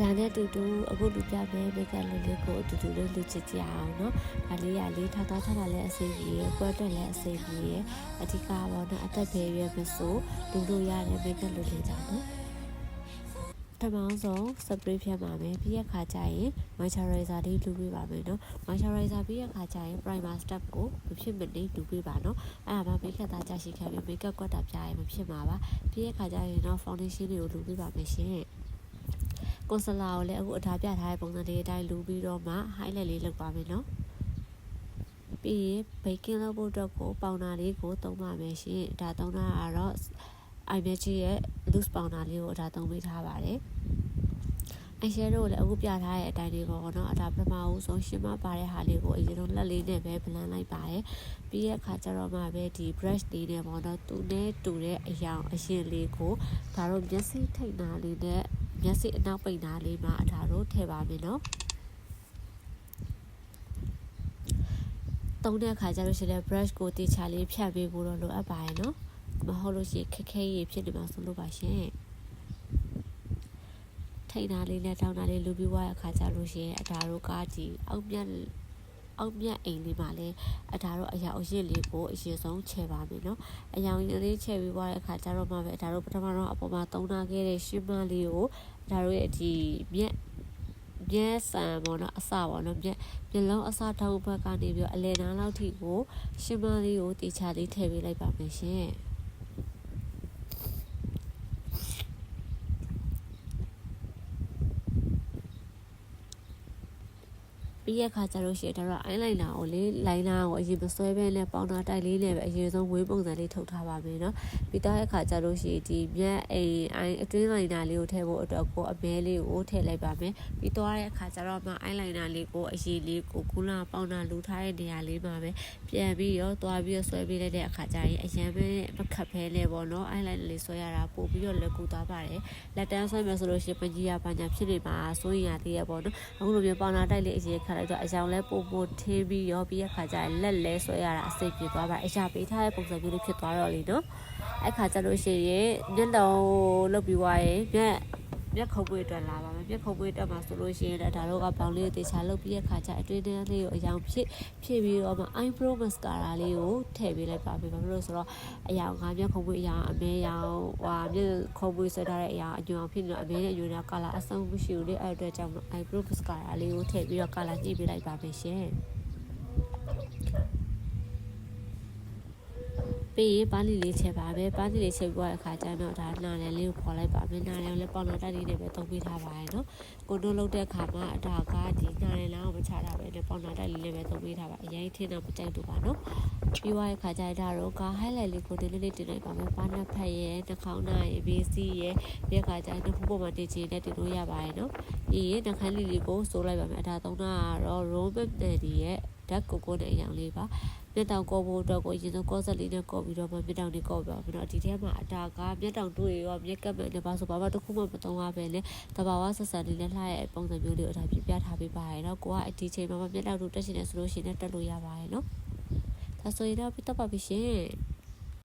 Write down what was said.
ဒါနဲ့တူတူအခုလူပြပဲမိကလူလေးကိုအတူတူလေးလူချစ်ကြအောင်နော်ဒါလေးရလေးထောက်သားထားတာလည်းအစိမ့်ကြီးရယ်ကွက်တက်လည်းအစိမ့်ကြီးရယ်အဓိကပေါ့နော်အသက်ပဲရွယ်မဆိုလူလို့ရတယ်မိကလူလေးကြောင့်နော်ပထမဆုံး spray ဖြတ်ပါမယ်ပြီးရခါကျရင် moisturizer လေးလူပေးပါမယ်နော် moisturizer ပြီးရခါကျရင် primer step ကိုမဖြစ်မနေလူပေးပါနော်အဲ့ဒါမှမိခက်သားကြရှိခံပြီး makeup ကွက်တာပြရင်မဖြစ်မှာပါပြီးရခါကျရင်တော့ foundation လေးကိုလူပေးပါမယ်ရှင် ကွန်ဆလာကိုလည်းအခုအထားပြထားတဲ့ပုံစံလေးအတိုင်းလူပြီးတော့မှ highlight လေးလုပ်ပါမယ်နော်ပြီးရင် baking လုပ်ဖို့အတွက်ကိုပေါင်နာလေးကိုသုံးပါမယ်ရှင်ဒါသုံးတာကတော့ iMagic ရဲ့ loose ပေါင်နာလေးကိုဒါသုံးပေးထားပါတယ်အရှဲတို့လည်းအခုပြထားတဲ့အတိုင်းလေးပေါ့နော်အဒါပထမဦးဆုံးရှင်းမပါတဲ့ဟာလေးကိုအရင်ဆုံးလက်လေးနဲ့ပဲဗလန်းလိုက်ပါတယ်ပြီးရခါကျတော့မှပဲဒီ brush လေးနဲ့ပေါ့နော်သူနဲ့တူတဲ့အရာအရင်လေးကိုဒါတို့မျက်စိထိတ်နာလေးနဲ့ မျက်စိအနောက်ပိတ်နာလေးမှာဒါတော့ထည့်ပါမယ်နော်။သုံးတဲ့အခါကျတော့ရှင်လည်း brush ကိုတေချာလေးဖြတ်ပေးဖို့တော့လိုအပ်ပါတယ်နော်။မဟုတ်လို့ရှိရင်ခက်ခဲရဖြစ်နေမှာဆိုလို့ပါရှင်ထိတ်နာလေးနဲ့တောင်းနာလေးလူပြီးွားရအခါကြလို့ရှိရင်အတားတို့ကဒီအောက်မြတ် အောက်မြတ်အိမ်လေးမှာလဲအတားတို့အရာအရစ်လေးကိုအရင်ဆုံးချဲပါမယ်နော်အယောင်ရင်းလေးချဲပြီးွားတဲ့အခါကျတော့မှပဲအတားတို့ပထမတော့အပေါ်မှာသုံးနာခဲ့တဲ့ရှင်းမလေးကိုအတားတို့ရဲ့ဒီမြက်မျက်စံပေါ့နော်အစပေါ့နော်မျက်မျက်လုံးအစထောက်ဘက်ကနေပြီးတော့အလဲနားလောက်ထိကိုရှင်းမလေးကိုတေချာလေးထည့်ပေးလိုက်ပါမယ်ရှင် ပြီးရခါကျတော့ရှိရင်ဒါတော့ eyeliner ကိုလေ liner ကိုအရင်မဆွဲဘဲနဲ့ပေါင်တာတိုက်လေးနဲ့ပဲအရင်ဆုံးဝေးပုံစံလေးထုတ်ထားပါမယ်နော်ပြီးတော့အခါကျတော့ရှိဒီမြက်အိမ်အိုင်အတွင်း liner လေးကိုထည့်ဖို့အတွက်ကိုအမဲလေးကိုထည့်လိုက်ပါမယ်ပြီးတော့တဲ့အခါကျတော့မှ eyeliner လေးကိုအရင်လေးကိုကုလာပေါင်တာလူထားတဲ့နေရာလေးမှာပဲပြန်ပြီးရောသွားပြီးတော့ဆွဲပေးလိုက်တဲ့အခါကျရင်အရင်ပဲမခတ်ဖဲနဲ့ပေါ့နော် eyeliner လေးဆွဲရတာပို့ပြီးတော့လက်ကူသွားပါတယ်လက်တန်းဆွဲမယ်ဆိုလို့ရှိရင်ပကြီးရပါညာဖြစ်နေမှာစိုးရင်ရသေးရပေါ့နော်အခုလိုမျိုးပေါင်တာတိုက်လေးအရင်ခတ်လိုက်တော့အယောင်လဲပို့ပို့ထင်းပြီးရောပြီးရခါကျရင်လက်လဲဆွဲရတာအစိပ်ပြေသွားပါအရာပေးထားတဲ့ပုံစံမျိုးလေးဖြစ်သွားတော့လေနော်အဲ့ခါကျလို့ရှိရင်မျက်လုံးလုတ်ပြီးွားရင်မျက် မျက်ခုံးပွေးအတွက်လာပါမယ်မျက်ခုံးပွေးတက်မှာဆိုလို့ရှိရင်ဒါတော့ကဘောင်လေးကိုတေချာလုတ်ပြီးရခါကျအတွင်းထဲလေးကိုအယောင်ဖြစ်ဖြစ်ပြီးတော့မှ eyebrow mascara လေးကိုထည့်ပေးလိုက်ပါမယ်ဘာလို့လဲဆိုတော့အယောင်ကမျက်ခုံးပွေးအယောင်အမဲရောင်ဟွာမျက်ခုံးပွေးဆွဲထားတဲ့အယောင်အညွန်ဖြစ်နေတော့အမဲနဲ့အညွန်က color အဆုံးမရှိဘူးလေအဲ့အတွက်ကြောင့် eyebrow mascara လေးကိုထည့်ပြီးတော့ color ညှိပေးလိုက်ပါမယ်ရှင် ပြီးရင်ပါလီလေးချက်ပါပဲပါလီလေးချက်ပြီးတော့အခါကျတော့ဒါနာလည်းလေးကိုခေါ်လိုက်ပါမယ်နာလည်းလည်းပေါင်နာတက်လေးနဲ့ပဲသုံးပေးထားပါရဲ့နော်ကိုတို့လုပ်တဲ့အခါမှာအတာကဒီနာလည်းလားကိုမချတာပဲနဲ့ပေါင်နာတက်လေးလေးပဲသုံးပေးထားပါအရင်ထင်းတော့မကြိုက်တော့ပါနော်ပြီးသွားတဲ့အခါကျတော့တော့က highlight လေးကိုဒီလေးလေးတင်လိုက်ပါမယ်ပါနက်ဖက်ရဲ့နှာခေါင်းနာရဲ့ base ရဲ့ပြီးအခါကျတော့ဖူးပေါ်မှာတင်ချင်တဲ့တင်လို့ရပါရဲ့နော်ပြီးရင်နှာခမ်းလေးလေးကိုစိုးလိုက်ပါမယ်အတာသုံးတာကတော့ roman နဲ့ဒီရဲ့ဓာတ်ကိုကိုနဲ့အရောင်လေးပါ မျက်တောင်ကောဖို့အတွက်ကိုအရင်ဆုံးကောဆက်လေးနဲ့ကောပြီးတော့မှမျက်တောင်လေးကောပြပါမယ်နော်ဒီထဲမှာအတာကမျက်တောင်တွေးရောမျက်ကပ်မဲ့လည်းပါဆိုဘာမှတစ်ခုမှမသုံးရပဲလေတဘာဝဆက်ဆံလေးနဲ့လှရဲ့ပုံစံမျိုးလေးကိုအတာပြပြထားပေးပါရယ်နော်ကိုကဒီချိန်မှာမျက်တောင်တို့တက်ရှင်နေဆိုလို့ရှိရင်တက်လို့ရပါရယ်နော်ဒါဆိုရင်တော့ပြတ်တော့ပါပြီရှင်